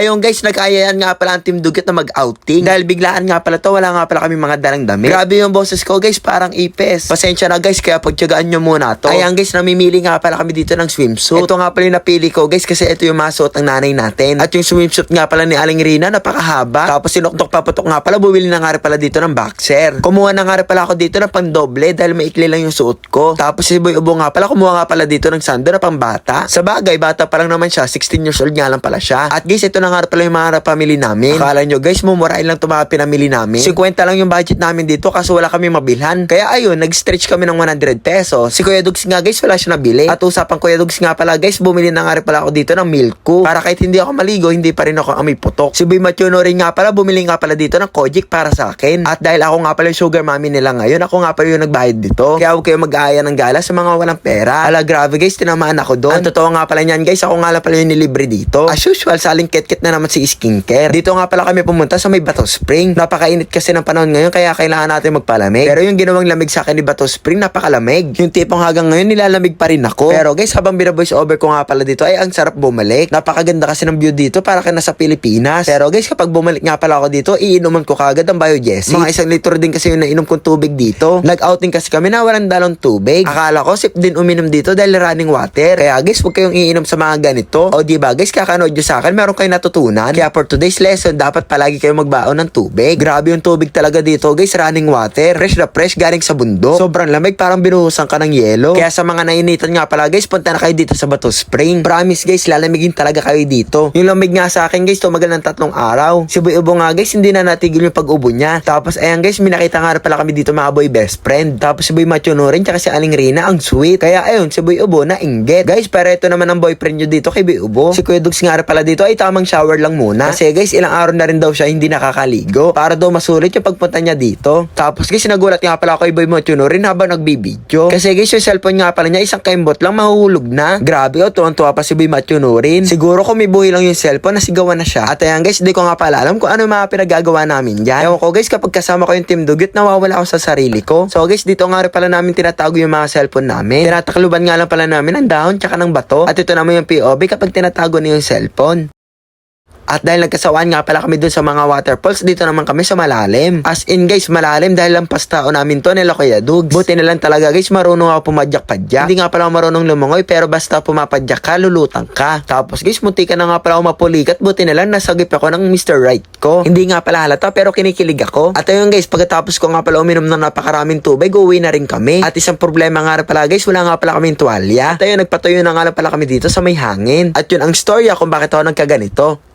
Ayun guys, nagkayaan nga pala ang Team Duget na mag-outing. Dahil biglaan nga pala to, wala nga pala kami mga dalang damit. Grabe yung boses ko guys, parang ipes. Pasensya na guys, kaya pagtyagaan nyo muna to. Ayan guys, namimili nga pala kami dito ng swimsuit. Ito nga pala yung napili ko guys, kasi ito yung masuot ng nanay natin. At yung swimsuit nga pala ni Aling Rina, napakahaba. Tapos sinuktok paputok nga pala, bumili na nga pala dito ng boxer. Kumuha na nga pala ako dito ng pandoble dahil maikli lang yung suot ko. Tapos si Boy Ubo nga pala, kumuha nga pala dito ng sando na pambata. Sa bagay, bata pa lang naman siya, 16 years old nga lang pala siya. At guys, ito na nga rin pala yung mga pamili namin. Akala nyo guys, mumurahin lang ito mga pinamili namin. 50 lang yung budget namin dito kaso wala kami mabilhan. Kaya ayun, nag-stretch kami ng 100 pesos. Si Kuya Dugs nga guys, wala siya nabili. At usapang Kuya Dugs nga pala guys, bumili na nga rin pala ako dito ng Milko. Para kahit hindi ako maligo, hindi pa rin ako amoy putok. Si Boy Machuno rin nga pala, bumili nga pala dito ng Kojic para sa akin. At dahil ako nga pala yung sugar mommy nila ngayon, ako nga pala yung nagbayad dito. Kaya huwag kayo mag-aaya ng gala sa mga walang pera. Ala, grabe guys, tinamaan ako doon. Ang totoo nga pala niyan guys, ako nga pala yung nilibre dito. As usual, saling kit-kit na naman si skincare. Dito nga pala kami pumunta sa may Bato Spring. Napakainit kasi ng panahon ngayon, kaya kailangan natin magpalamig. Pero yung ginawang lamig sa akin ni Bato Spring, napakalamig. Yung tipong hanggang ngayon, nilalamig pa rin ako. Pero guys, habang binaboys over ko nga pala dito, ay ang sarap bumalik. Napakaganda kasi ng view dito, para ka nasa Pilipinas. Pero guys, kapag bumalik nga pala ako dito, iinuman ko kagad ang Biogesic. Mga isang litro din kasi yung nainom kong tubig dito. Nag-outing kasi kami na walang dalong tubig. Akala ko, sip din uminom dito dahil running water. Kaya guys, huwag kayong iinom sa mga ganito. O di ba guys, kakanood nyo sa akin, meron kayong natutunan. Kaya for today's lesson, dapat palagi kayong magbaon ng tubig. Grabe yung tubig talaga dito guys, running water. Fresh na fresh, galing sa bundok. Sobrang lamig, parang binuhusan ka ng yelo. Kaya sa mga nainitan nga pala guys, punta na kayo dito sa Bato Spring. Promise guys, lalamigin talaga kayo dito. Yung lamig nga sa akin guys, tumagal ng tatlong araw. Si Boy Ubo nga guys, hindi na natigil yung pag-ubo niya. Tapos ayan guys, may nakita nga pala kami dito mga boy best friend. Tapos si Boy Machuno rin, tsaka si Aling Rina, ang sweet. Kaya ayun, si Boy Ubo na inggit. Guys, pero ito naman ang boyfriend nyo dito kay Boy Ubo. Si Kuya Dugs nga pala dito ay tamang shower lang muna. Kasi guys, ilang araw na rin daw siya hindi nakakaligo. Para daw masulit yung pagpunta niya dito. Tapos guys, nagulat nga pala ako kay Boy Machuno rin habang nagbibideo. Kasi guys, yung cellphone nga pala niya, isang kaimbot lang mahuhulog na. Grabe, oh, tuwan-tuwa pa si Boy Machuno rin. Siguro kung may buhay lang yung cellphone, nasigawan na siya. At ayan guys, hindi ko nga pala alam kung ano yung mga pinagagawa namin dyan. Ewan ko guys, kapag kasama ko yung Team Dugyot, nawawala ako sa sarili ko. So guys, dito nga rin pala namin tinatago yung mga cellphone namin. Tinatakluban nga lang pala namin ng dahon tsaka ng bato. At ito naman yung POV kapag tinatago na yung cellphone. At dahil nagkasawaan nga pala kami dun sa mga waterfalls, dito naman kami sa malalim. As in guys, malalim dahil lang pastao namin to nila Kuya Dugs. Buti na lang talaga guys, marunong ako pumadyak-padyak. Hindi nga pala ako marunong lumangoy, pero basta pumapadyak ka, lulutang ka. Tapos guys, munti ka na nga pala ako mapulikat, buti na lang nasagip ako ng Mr. Right ko. Hindi nga pala halata, pero kinikilig ako. At ayun guys, pagkatapos ko nga pala uminom ng napakaraming tubig, uwi na rin kami. At isang problema nga pala guys, wala nga pala kaming tuwalya. At ayun, nagpatuyo na nga pala kami dito sa may hangin. At yun ang storya kung bakit ako nagkaganito.